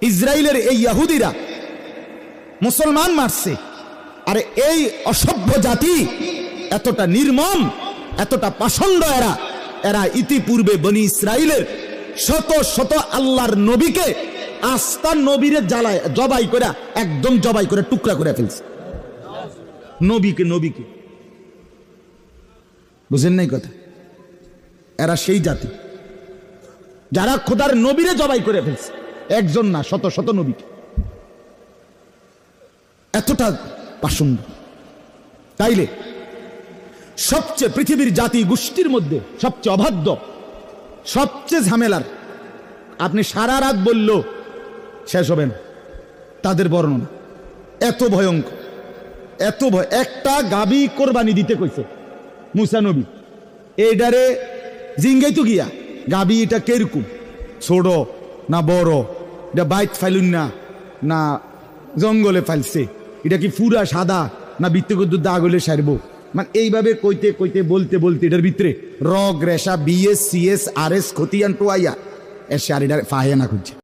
ইসরায়েলের এই ইয়াহুদিরা মুসলমান মারছে। আর এই অসভ্য জাতি এতটা নির্মম, এতটা পাষণ্ড এরা। এরা ইতিপূর্বে বনি ইসরায়েলের শত শত আল্লাহর নবীকে আস্তার নবীরে জ্বালায়, জবাই করে, একদম জবাই করে, টুকরা করে ফেলছে। নবীকে নবীকে। বুঝেন নাই কথা? এরা সেই জাতি। যারা খোদার নবীরে জবাই করে ফেলছে। একজন না, শত শত নবীকে। এতটা পাষণ্ড। তাইলে সবচেয়ে পৃথিবীর জাতি গোষ্ঠীর মধ্যে সবচেয়ে অবাধ্য, সবচেয়ে ঝামেলার, আপনি সারা রাত বলল, শেষ হবেন তাদের বর্ণনা, এত ভয়ঙ্কর, এত ভয়, একটা গাবি কোরবানি দিতে কইছে মুসা নবী। এইটারে জিঙ্গাই তো গিয়া গাবি এটা কেরকম, ছোট না বড়? এটা বাইত ফাইলুন না না জঙ্গলে ফাইলছে। এটা কি ফুরা সাদা না বৃত্তগত দাগ দাগলে সারবো? মানে এইভাবে কইতে কইতে বলতে বলতে এটার ভিতরে রগ, রেশা, বিএস, সিএস আর এস খতিয়ান, টোয়াইয়া, এর এটা ফাহে না খুঁজছে।